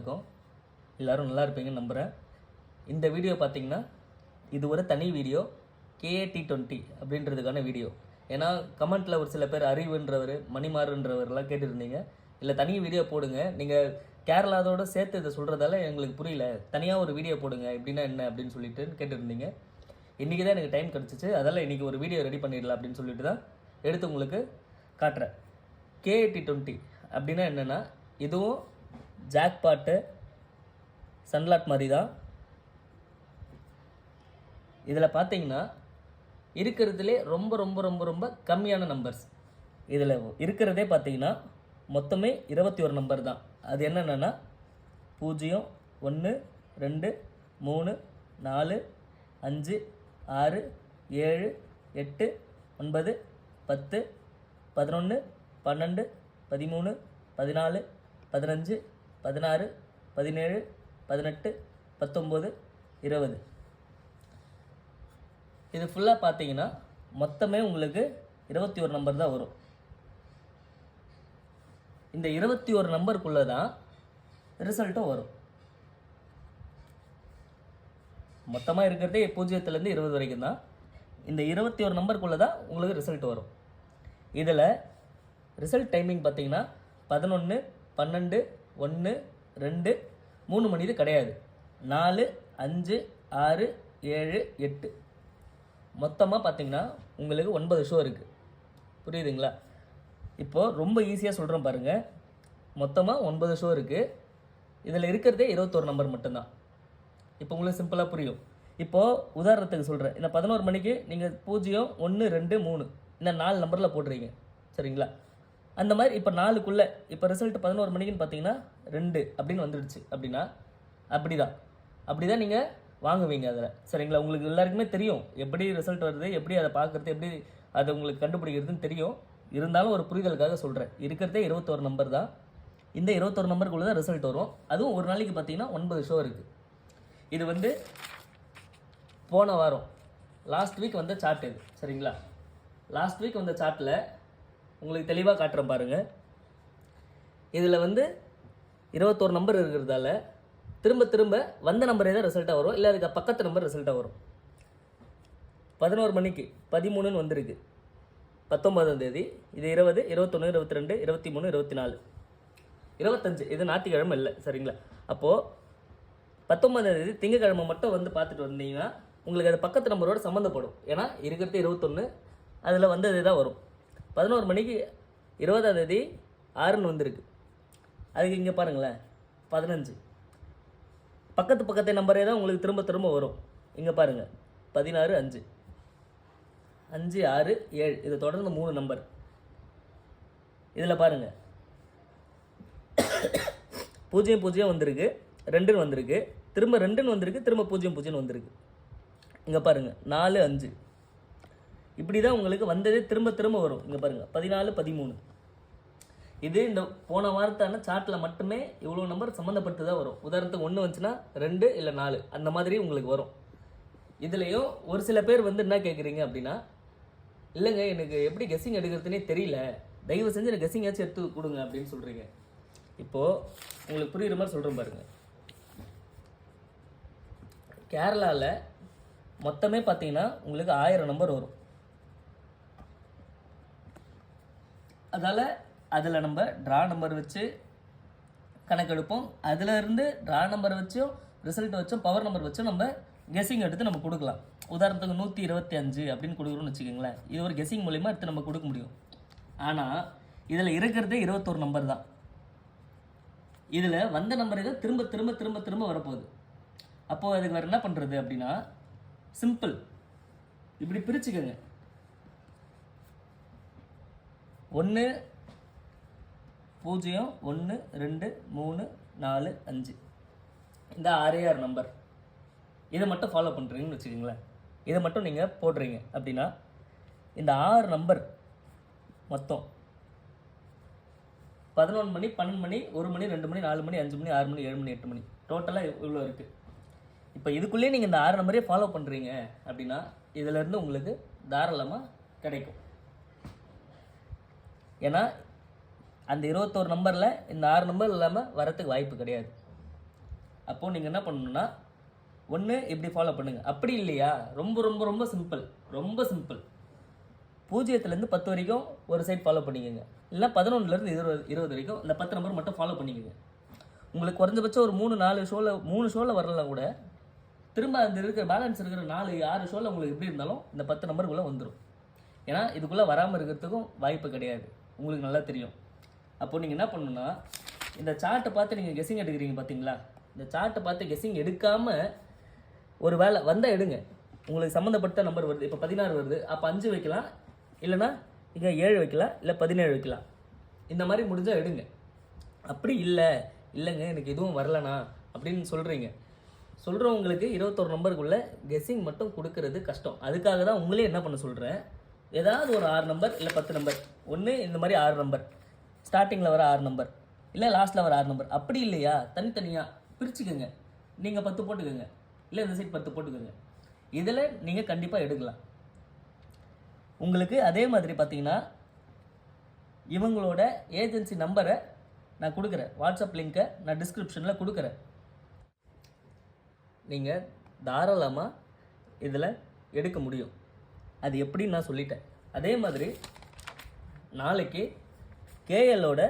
வணக்கம். எல்லோரும் நல்லா இருப்பீங்கன்னு நம்புகிறேன் இந்த வீடியோ பார்த்தீங்கன்னா இது ஒரு தனி video K A D twenty அப்படின்றதுக்கான வீடியோ. ஏன்னா கமெண்ட்டில் ஒரு சில பேர் அறிவுன்றவர் மணிமாறுன்றவர்லாம் கேட்டுருந்தீங்க. இல்லை தனி வீடியோ போடுங்க. நீங்கள் கேரளாதோட சேர்த்து இதை சொல்கிறதால எங்களுக்கு புரியல. தனியாக ஒரு வீடியோ போடுங்க. எப்படின்னா என்ன அப்படின்னு சொல்லிட்டு கேட்டுருந்தீங்க. இன்றைக்கி தான் எனக்கு டைம் கிடச்சிச்சு. அதெல்லாம் இன்றைக்கி ஒரு வீடியோ ரெடி பண்ணிடலாம் அப்படின்னு சொல்லிட்டு தான் எடுத்து உங்களுக்கு காட்டுறேன். கேஏடி டுவெண்ட்டி அப்படின்னா என்னென்னா இதுவும் ஜாக் பாட்டு சன்லாட் மாதிரி தான் இதில் பார்த்தீங்கன்னா இருக்கிறதுலே ரொம்ப ரொம்ப ரொம்ப ரொம்ப கம்மியான நம்பர்ஸ் இதில் இருக்கிறதே பார்த்தீங்கன்னா மொத்தமே இருபத்தி ஒரு நம்பர் தான். அது என்னென்னா பூஜ்ஜியம் ஒன்று ரெண்டு மூணு நாலு அஞ்சு ஆறு ஏழு எட்டு ஒன்பது பத்து பதினொன்று பன்னெண்டு பதிமூணு பதினாலு பதினஞ்சு பதினாறு பதினேழு பதினெட்டு பத்தொம்போது இருபது. இது ஃபுல்லாக பார்த்தீங்கன்னா மொத்தமே உங்களுக்கு இருபத்தி ஒரு நம்பர் தான் வரும். இந்த இருபத்தி ஒரு நம்பருக்குள்ளே தான் ரிசல்ட்டும் வரும். மொத்தமாக இருக்கிறதே பூஜ்ஜியத்துலேருந்து இருபது வரைக்கும் தான். இந்த இருபத்தி ஒரு நம்பருக்குள்ளே தான் உங்களுக்கு ரிசல்ட் வரும். இதில் ரிசல்ட் டைமிங் பார்த்தீங்கன்னா பதினொன்று பன்னெண்டு ஒன்று ரெண்டு மூணு மணி இது கிடையாது. நாலு அஞ்சு ஆறு ஏழு எட்டு. மொத்தமாக பார்த்தீங்கன்னா உங்களுக்கு ஒன்பது ஷோ இருக்குது புரியுதுங்களா? இப்போது ரொம்ப ஈஸியாக சொல்கிறோம் பாருங்கள் மொத்தமாக ஒன்பது ஷோ இருக்குது இதில் இருக்கிறதே இருபத்தோரு நம்பர் மட்டும்தான். இப்போ உங்களுக்கு சிம்பிளாக புரியும். இப்போது உதாரணத்துக்கு சொல்கிறேன் இந்த பதினோரு மணிக்கு நீங்கள் பூஜ்ஜியம் ஒன்று ரெண்டு மூணு. இந்த நாலு நம்பரில் போடுறீங்க சரிங்களா? அந்த மாதிரி இப்போ நாலுக்குள்ளே இப்போ ரிசல்ட் பதினோரு மணிக்குன்னு பார்த்தீங்கன்னா ரெண்டு அப்படின்னு வந்துடுச்சு அப்படின்னா அப்படி தான் அப்படி தான் நீங்கள் வாங்குவீங்க அதில். சரிங்களா? உங்களுக்கு எல்லாருக்குமே தெரியும். எப்படி ரிசல்ட் வருது எப்படி அதை பார்க்குறது எப்படி அதை உங்களுக்கு கண்டுபிடிக்கிறதுன்னு தெரியும். இருந்தாலும் ஒரு புரிதலுக்காக சொல்கிறேன் இருக்கிறதே இருபத்தோரு நம்பர் தான். இந்த இருபத்தோரு நம்பருக்குள்ளே தான் ரிசல்ட் வரும். அதுவும் ஒரு நாளைக்கு பார்த்தீங்கன்னா ஒன்பது ஷோ இருக்குது இது வந்து போன வாரம். லாஸ்ட் வீக் வந்த சார்ட் இது. சரிங்களா? லாஸ்ட் வீக் வந்த சார்ட்டில் உங்களுக்கு தெளிவாக காட்டுறேன் பாருங்கள் இதில் வந்து இருபத்தோரு நம்பர் இருக்கிறதால திரும்ப திரும்ப வந்த நம்பரே தான் ரிசல்ட்டாக வரும். இல்லை அதுக்கு பக்கத்து நம்பர் ரிசல்ட்டாக வரும். பதினோரு மணிக்கு பதிமூணுன்னு வந்திருக்கு. பத்தொம்பதாம் தேதி. இது இருபது இருபத்தொன்று இருபத்தி ரெண்டு இருபத்தி மூணு இருபத்தி நாலு இருபத்தஞ்சு. இது ஞாயிற்றுக்கிழமை இல்லை சரிங்களா? அப்போது பத்தொம்பதாம் தேதி திங்கக்கிழமை மட்டும் வந்து பார்த்துட்டு வந்தீங்கன்னா உங்களுக்கு அது பக்கத்து நம்பரோட சம்மந்தப்படும் ஏன்னா இருக்கிறது இருபத்தொன்று அதில் வந்தது தான் வரும். பதினோரு மணிக்கு இருபதாம் தேதி ஆறுன்னு வந்திருக்கு. அதுக்கு இங்கே பாருங்களேன் பதினஞ்சு. பக்கத்து பக்கத்து நம்பரே தான் உங்களுக்கு திரும்ப திரும்ப வரும். இங்கே பாருங்கள் பதினாறு அஞ்சு. அஞ்சு ஆறு ஏழு. இது தொடர்ந்து மூணு நம்பர் இதில் பாருங்கள் பூஜ்ஜியம் பூஜ்ஜியம் வந்திருக்கு ரெண்டுன்னு வந்திருக்கு. திரும்ப ரெண்டுன்னு வந்திருக்கு திரும்ப பூஜ்ஜியம் பூஜ்ஜியம் வந்திருக்கு. இங்கே பாருங்கள் நாலு அஞ்சு. இப்படி தான் உங்களுக்கு வந்ததே திரும்ப திரும்ப வரும். இங்கே பாருங்கள் பதினாலு பதிமூணு. இது இந்த போன வாரத்தான சார்ட்டில் மட்டுமே இவ்வளோ நம்பர் சம்மந்தப்பட்டு தான் வரும். உதாரணத்துக்கு ஒன்று வந்துச்சுன்னா ரெண்டு இல்லை நாலு. அந்த மாதிரி உங்களுக்கு வரும். இதுலேயும் ஒரு சில பேர் வந்து என்ன கேட்குறீங்க அப்படின்னா இல்லைங்க எனக்கு எப்படி கெஸ்ஸிங் எடுக்கிறதுனே தெரியல. தயவு செஞ்சு எனக்கு கெஸ்ஸிங்காச்சும் எடுத்து கொடுங்க அப்படின்னு சொல்கிறீங்க இப்போது உங்களுக்கு புரிகிற மாதிரி சொல்கிறேன் பாருங்கள் கேரளாவில் மொத்தமே பார்த்தீங்கன்னா உங்களுக்கு ஆயிரம் நம்பர் வரும். அதால் அதில் நம்ம ட்ரா நம்பர் வச்சு கணக்கெடுப்போம். அதில் இருந்து ட்ரா நம்பர் வச்சும் ரிசல்ட் வச்சும் பவர் நம்பர் வச்சும் நம்ம கெஸிங் எடுத்து நம்ம கொடுக்கலாம். உதாரணத்துக்கு நூற்றி இருபத்தி அஞ்சு அப்படின்னு கொடுக்குறோம்னு வச்சுக்கோங்களேன். இது ஒரு கெஸ்ஸிங் மூலிமா எடுத்து நம்ம கொடுக்க முடியும். ஆனால் இதில் இருக்கிறதே இருபத்தோரு நம்பர் தான். இதில் வந்த நம்பரே தான் திரும்ப திரும்ப திரும்ப திரும்ப வரப்போகுது. அப்போது அதுக்கு வேறு என்ன பண்ணுறது அப்படின்னா சிம்பிள் இப்படி பிரிச்சுக்கோங்க. ஒன்று பூஜ்ஜியம் ஒன்று ரெண்டு மூணு நாலு அஞ்சு. இந்த ஆர்ஏஆர் நம்பர் இதை மட்டும் ஃபாலோ பண்ணுறீங்கன்னு வச்சுக்கோங்களேன். இதை மட்டும் நீங்கள் போடுறீங்க அப்படின்னா இந்த ஆறு நம்பர் மொத்தம் பதினொன்று மணி பன்னெண்டு மணி ஒரு மணி ரெண்டு மணி நாலு மணி அஞ்சு மணி ஆறு மணி ஏழு மணி எட்டு மணி. டோட்டலாக இவ்வளோ இருக்குது இப்போ இதுக்குள்ளேயே நீங்கள் இந்த ஆறு நம்பரே ஃபாலோ பண்ணுறீங்க அப்படின்னா இதிலேருந்து உங்களுக்கு தாராளமாக கிடைக்கும். ஏன்னா அந்த இருபத்தோரு நம்பரில் இந்த ஆறு நம்பர் இல்லாமல் வரத்துக்கு வாய்ப்பு கிடையாது. அப்போது நீங்கள் என்ன பண்ணணுன்னா ஒன்று இப்படி ஃபாலோ பண்ணுங்கள் அப்படி இல்லையா? ரொம்ப ரொம்ப ரொம்ப சிம்பிள் ரொம்ப சிம்பிள் பூஜ்ஜியத்துலேருந்து பத்து வரைக்கும் ஒரு சைட் ஃபாலோ பண்ணிக்கோங்க. இல்லை பதினொன்றுலேருந்து இருபது இருபது வரைக்கும் இந்த பத்து நம்பர் மட்டும் ஃபாலோ பண்ணிக்கோங்க. உங்களுக்கு குறைஞ்சபட்சம் ஒரு மூணு நாலு ஷோவில் மூணு ஷோவில் வரலாம் கூட திரும்ப அந்த இருக்கிற பேலன்ஸ் இருக்கிற நாலு ஆறு ஷோவில் உங்களுக்கு எப்படி இருந்தாலும் இந்த பத்து நம்பருக்குள்ளே வந்துடும் ஏன்னா இதுக்குள்ளே வராமல் இருக்கிறதுக்கும் வாய்ப்பு கிடையாது. உங்களுக்கு நல்லா தெரியும். அப்போ நீங்கள் என்ன பண்ணணும்னா இந்த சார்ட்டை பார்த்து நீங்கள் கெஸ்ஸிங் எடுக்கிறீங்க பார்த்தீங்களா இந்த சார்ட்டை பார்த்து கெஸ்ஸிங் எடுக்காமல் ஒரு வேலை வந்தால் எடுங்க. உங்களுக்கு சம்மந்தப்பட்ட நம்பர் வருது. இப்போ பதினாறு வருது. அப்போ அஞ்சு வைக்கலாம். இல்லைன்னா இங்கே ஏழு வைக்கலாம். இல்லை பதினேழு வைக்கலாம். இந்த மாதிரி முடிஞ்சால் எடுங்க. அப்படி இல்லை. இல்லைங்க எனக்கு எதுவும் வரலண்ணா. அப்படின்னு சொல்கிறீங்க சொல்கிறவங்களுக்கு இருபத்தொரு நம்பருக்குள்ளே கெஸ்ஸிங் மட்டும் கொடுக்கறது கஷ்டம். அதுக்காக தான் உங்களே என்ன பண்ண சொல்கிறேன் ஏதாவது ஒரு ஆறு நம்பர் இல்லை பத்து நம்பர் ஒன்று இந்த மாதிரி ஆறு நம்பர் ஸ்டார்டிங்கில் வர ஆறு நம்பர் இல்லை லாஸ்ட்டில் வர ஆறு நம்பர் அப்படி இல்லையா? தனித்தனியாக பிரிச்சுக்கோங்க. நீங்கள் பத்து போட்டுக்கோங்க. இல்லை இந்த சைட் பத்து போட்டுக்கோங்க. இதில் நீங்கள் கண்டிப்பாக எடுக்கலாம். உங்களுக்கு அதே மாதிரி பார்த்தீங்கன்னா இவங்களோட ஏஜென்சி நம்பரை நான் கொடுக்குறேன். வாட்ஸ்அப் லிங்க்கை நான் டிஸ்கிரிப்ஷனில் கொடுக்குறேன். நீங்கள் தாராளமாக இதில் எடுக்க முடியும். அது எப்படின்னு நான் சொல்லிட்டேன். அதே மாதிரி நாளைக்கு கேஎல்லோட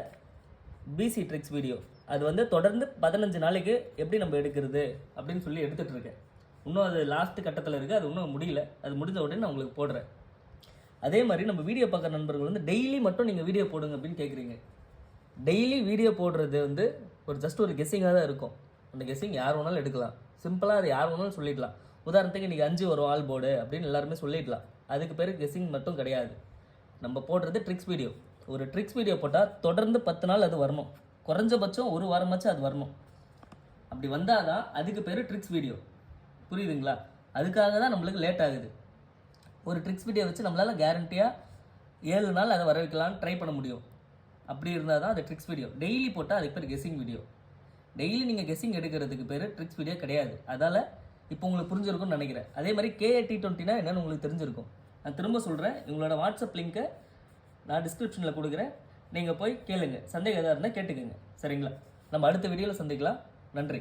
பிசி ட்ரிக்ஸ் வீடியோ அது வந்து தொடர்ந்து பதினஞ்சு நாளைக்கு எப்படி நம்ம எடுக்கிறது அப்படின்னு சொல்லி எடுத்துகிட்ருக்கேன் இன்னும் அது லாஸ்ட் கட்டத்தில் இருக்குது அது இன்னும் முடியல. அது முடிஞ்ச உடனே நான் உங்களுக்கு போடுறேன். அதே மாதிரி நம்ம வீடியோ பார்க்குற நண்பர்கள் வந்து டெய்லி மட்டும் நீங்கள் வீடியோ போடுங்க அப்படின்னு கேட்குறீங்க டெய்லி வீடியோ போடுறது வந்து ஒரு ஜஸ்ட் ஒரு கெஸ்ஸிங்காக தான் இருக்கும். அந்த கெஸ்ஸிங் யார் வேணாலும் எடுக்கலாம். சிம்பிளாக அது யார் வேணாலும் சொல்லிடலாம். உதாரணத்துக்கு இன்றைக்கி அஞ்சு வரும் ஆல் போர்டு அப்படின்னு எல்லாருமே சொல்லிடலாம். அதுக்கு பேர் கெஸ்ஸிங் மட்டும் கிடையாது. நம்ம போடுறது ட்ரிக்ஸ் வீடியோ ஒரு ட்ரிக்ஸ் வீடியோ போட்டால் தொடர்ந்து பத்து நாள் அது வரணும். குறைஞ்சபட்சம் ஒரு வாரமாச்சும் அது வரணும். அப்படி வந்தால் தான் அதுக்கு பேர் ட்ரிக்ஸ் வீடியோ புரியுதுங்களா? அதுக்காக தான் நம்மளுக்கு லேட் ஆகுது. ஒரு ட்ரிக்ஸ் வீடியோ வச்சு நம்மளால் கேரண்டியாக ஏழு நாள் அதை வர வைக்கலாம்னு ட்ரை பண்ண முடியும். அப்படி இருந்தால் தான் அது ட்ரிக்ஸ் வீடியோ டெய்லி போட்டால் அதுக்கு பேர் கெஸ்ஸிங் வீடியோ டெய்லி நீங்கள் கெஸ்ஸிங் எடுக்கிறதுக்கு பேர் ட்ரிக்ஸ் வீடியோ கிடையாது. அதால் இப்போ உங்களுக்கு புரிஞ்சிருக்கும்னு நினைக்கிறேன். அதே மாதிரி கேஏடி டுவெண்ட்டினா என்னென்னு உங்களுக்கு தெரிஞ்சிருக்கும். நான் திரும்ப சொல்கிறேன் உங்களோட வாட்ஸ்அப் லிங்க்கை நான் டிஸ்கிரிப்ஷனில் கொடுக்குறேன். நீங்கள் போய் கேளுங்க. சந்தேகம் எதாக இருந்தால் கேட்டுக்கோங்க. சரிங்களா? நம்ம அடுத்த வீடியோவில் சந்திக்கலாம். நன்றி.